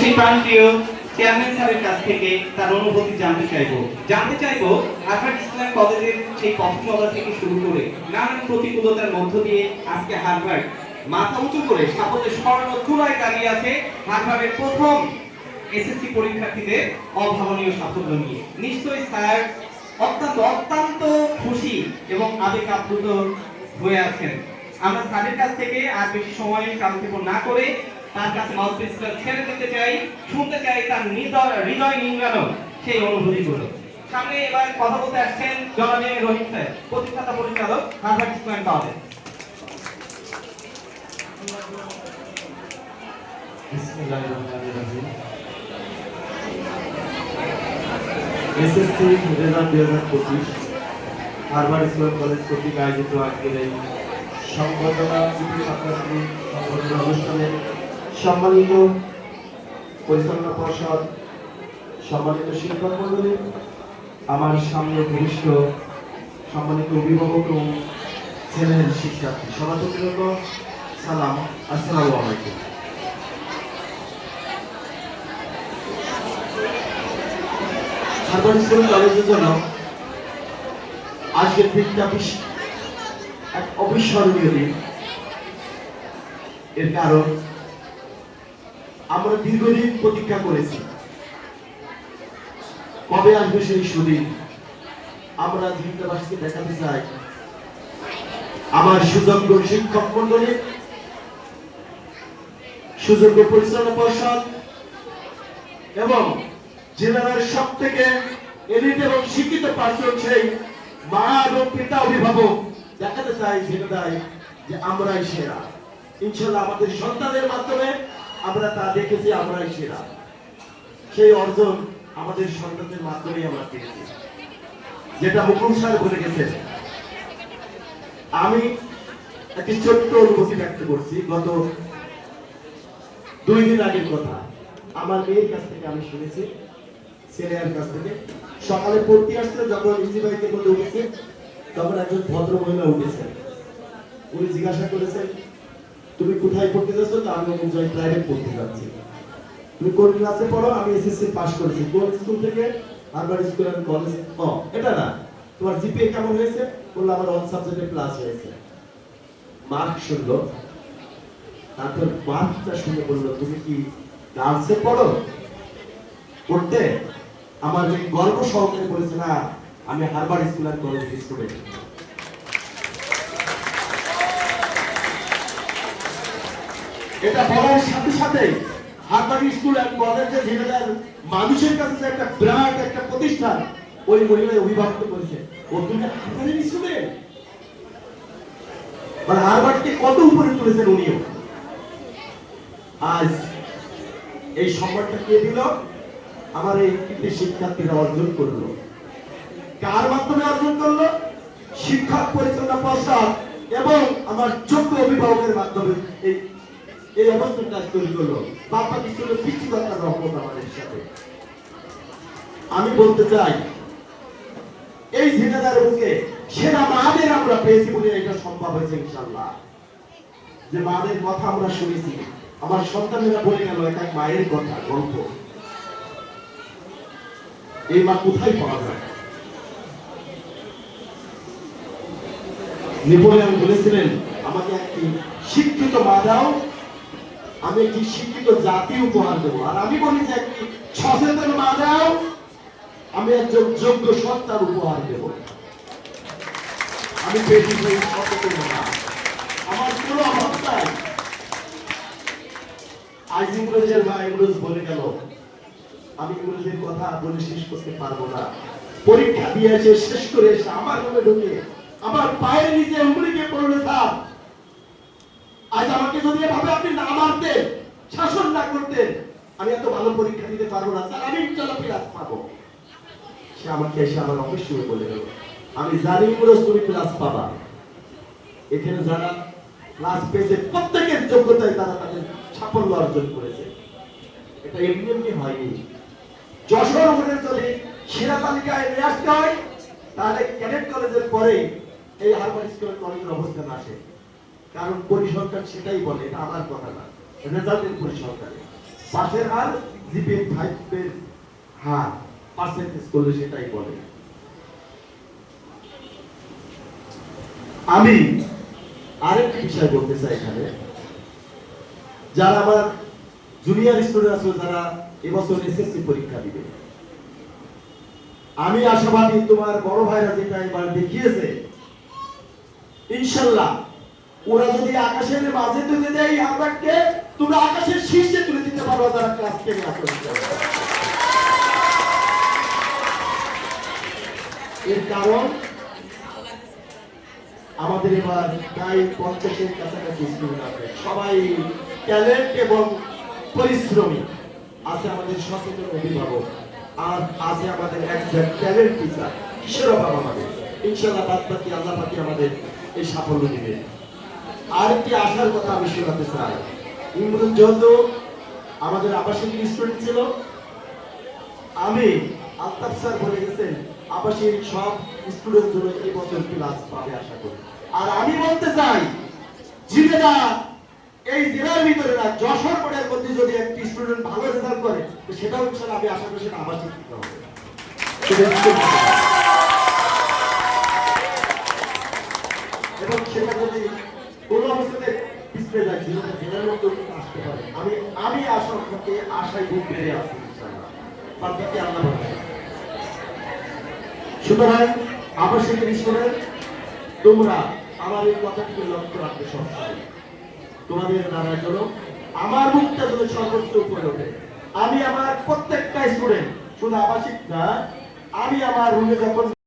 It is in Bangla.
সেই প্রাণপ্রিয় চেয়ারম্যান স্যারের কাছ থেকে তার অনুভূতি জানতে চাইব। জানতে চাইব হার্ভার্ড ইসলাম কলেজের সেই পথ থেকে শুরু করে নানান প্রতিকূলতার মধ্য দিয়ে আজকে হার্ভার্ড মাথা উঁচু করে সাফল্যের স্বর্ণ চূড়ায় দাঁড়িয়ে আছে হার্ভার্ডের প্রথম এসএসসি পরীক্ষার্থীদের অভাবনীয় সাফল্য নিয়ে। নিশ্চয়ই স্যার অত্যন্ত অত্যন্ত খুশি এবং আবেগ আপ্লুত হয়ে আছেন। আমরা স্যারের কাছ থেকে আর বেশি সময় কালক্ষেপণ না করে তার কাছে মাউথপিসটা ছেড়ে দিতে চাই, শুনতে চাই তার হৃদয় হৃদয় নিংড়ানো সেই অনুভূতিগুলো। সামনে এবার কথা বলতে আসছেন জনাবে রোহিত স্যার, প্রতিষ্ঠাতা পরিচালক, Harvard Islam college. SSC result দুই হাজার পঁচিশ হারবার ইসলাম কলেজ কর্তৃক আয়োজিত আজকের এই সংবর্ধনা সংবর্ধনা অনুষ্ঠানে সম্মানিত পরিচালনা পর্ষদ, সম্মানিত শিক্ষক মন্ডলী আমার সামনে ভূমিষ্ঠ সম্মানিত অভিভাবক এবং ছেলের শিক্ষার্থী সমাজকৃত সালাম, আসসালামু আলাইকুম। আজকের দিনটা এক অবিস্মরণীয় দিন। এর কারণ আমরা দীর্ঘদিন প্রতীক্ষা করেছি। কবে আসবে সেই সুদিন? আমরা দিনটাবাসীকে দেখাতে চাই। আমার সুযোগ্য শিক্ষক মন্ডলী সুযোগ্য পরিচালনা পর্ষদ এবং জেলার সব থেকে এলিট এবং শিক্ষিত পার্সন সেই মা এবং পিতা অভিভাবক দেখাতে চাই যে আমরাই সেরা। ইনশাল্লাহ আমাদের সন্তানের মাধ্যমে আমরা তা দেখেছি, আমরাই সেরা। সেই অর্জন আমাদের সন্তানদের মাধ্যমে আমরা পেয়েছি। যেটা মুকুল স্যার বলে গেছেন। আমি একটি ছোট্ট অনুভূতি ব্যক্ত করছি। গত দুই দিন আগের কথা। আমার মেয়ের কাছ থেকে আমি শুনেছি, ছেলের কাছ থেকে। সকালে পড়তে আসছে, যখন ইজি বাইকের মধ্যে উঠেছে, তখন একজন ভদ্র মহিলা উঠেছেন। উনি জিজ্ঞাসা করেছেন তুমি কোথায় পড়তে যাচ্ছ তো আমি অমুক জায়গায় প্রাইভেট পড়তে যাচ্ছি। তুমি কোন ক্লাসে পড়ো? আমি এসএসসি পাস করেছি। কোন স্কুল থেকে? হারবার স্কুল অ্যান্ড কলেজ ও, এটা না। তোমার জিপিএ কেমন হয়েছে? বলল, আমার অল সাবজেক্টে ক্লাস হয়েছে। মার্ক শুনলো। তারপর মার্কটা শুনে বলল, তুমি কি গার্লসে পড়ো? পড়তে? আমার গর্ব সহকারে বলেছে, না, আমি harbour school and college student এটা বলার সাথে সাথে হারবার স্কুল অ্যান্ড কলেজের জেলার মানুষের কাছে একটা ব্র্যান্ড একটা প্রতিষ্ঠান, ওই মহিলা অভিভাবক করেছে। ও তুমি হারবারের স্টুডেন্ট মানে হারবার্ডকে কত উপরে তুলেছেন উনিও? আজ এই সম্মানটা কে দিল? আমার এই কৃতি শিক্ষার্থীরা অর্জন করল। কার মাধ্যমে অর্জন করল? শিক্ষক পরিচালনা পর্ষদ এবং আমার যোগ্য অভিভাবকের মাধ্যমে এই এই অবস্থানটা তৈরি করল। বাবা কিছু সৃষ্টিকর্তার রহমত আমাদের সাথে। আমি বলতে চাই, এই ঝিনাদার বুকে সেরা মাদের আমরা পেয়েছি বলে এটা সম্ভব হয়েছে ইনশাল্লাহ যে মাদের কথা আমরা শুনেছি, আমার সন্তানেরা বলে গেল এক এক মায়ের কথা, গল্প। এই মা কোথায় পাওয়া যায়? নেপোলিয়ন বলেছিলেন, আমাকে একটি শিক্ষিত মা দাও আমি একটি শিক্ষিত জাতি উপহার দেবো। আর আমি বলি যে একটি সচেতন মা দাও আমি একজন যোগ্য সত্তার উপহার দেব। আমি পেটি হয়ে সচেতন না। আমার অভাব নাই। আজ ইংরেজের মা ইংরেজ বলে গেল, আমি ইংরেজের কথা বলে শেষ করতে পারব না। পরীক্ষা দিয়ে এসে শেষ করে এসে আমার রুমে ঢুকে, আমার পায়ের নিচে উমরিকে পড়লে থাক। আজ আমাকে যদি এভাবে আপনি না মারতেন শাসন না করতেন, আমি এত ভালো পরীক্ষা দিতে পারব না। স্যার, আমি চলাফেরা পাবো। সে আমাকে এসে আমার অফিস বলে গেল আমি জানি ইংরেজ তুমি ক্লাস পাবা। এখানে যারা ক্লাস পেয়েছে, প্রত্যেকের যোগ্যতায় তারা তাদের সাফল্য অর্জন করেছে। এটা এমনি এমনি হয়নি। যশোর ওদের যদি সেরা তালিকায় নিয়ে আসতে হয়, তাহলে ক্যাডেট কলেজের পরে এই হারবার স্কুল কলেজের অবস্থান আসে। কারণ পরিসংখ্যান সেটাই বলে, এটা আমার কথা না, রেজাল্টের পরিসংখ্যানে পাশের হার জিপিএ ফাইভের হার পার্সেন্টেজ করলে সেটাই বলে। আমি আরেকটি বিষয় বলতে চাই এখানে। যারা আমার জুনিয়র স্টুডেন্ট আছে, যারা এবছর এসএসসি পরীক্ষা দিবে। আমি আশাবাদী তোমার বড় ভাইরা যেটা এবার দেখিয়েছে, ইনশাল্লাহ ওরা যদি আকাশের মাঝে তুলে দেয় আমরাকে তোমরা আকাশের শীর্ষে তুলে দিতে পারো, যারা ক্লাস টেনে এর কারণ, আমাদের এবার প্রায় পঞ্চাশের কাছাকাছি স্টুডেন্ট আছে। সবাই ট্যালেন্ট এবং পরিশ্রমী। আছে আমাদের সচেতন অভিভাবক, আর আছে আমাদের একজন ট্যালেন্ট টিচার কিসের অভাব আমাদের। ইনশাল্লাহ বাদ বাকি আল্লাহ বাকি আমাদের এই সাফল্য দিবে আর একটি আশার কথা আমি শোনাতে চাই। ইমরুল যেহেতু আমাদের আবাসিক স্টুডেন্ট ছিল। আমি আলতাফ স্যার বলে গেছেন, আবাসিক সব স্টুডেন্ট জন্য এই বছর ক্লাস পাবে আশা করি। আর আমি বলতে চাই, জিনেদা, এই জেলার ভিতরে না, যশোর বোর্ডের মধ্যে যদি একটি স্টুডেন্ট ভালো রেজাল্ট করে, তো সেটাও ইনশাল্লাহ আমি আশা করি সেটা আবাসিক হবে সেটা স্কুল থেকে। এবং সেটা যদি কোনো অবস্থাতে জীবনে জেলার মধ্যে উঠে আসতে পারে। আমি আমি আশা আপনাকে আশায় বুক বেড়ে আছি, ইনশাআল্লাহ। আল্লাহ। সুতরাং আবাসিক স্টুডেন্ট তোমরা আমার এই কথাটিকে লক্ষ্য রাখবে সবসময় তোমাদের দ্বারা যেন আমার মুখটা যেন সর্বোচ্চ উপরে ওঠে। আমি আমার প্রত্যেকটা স্টুডেন্ট শুধু আবাসিক না, আমি আমার রুমে যখন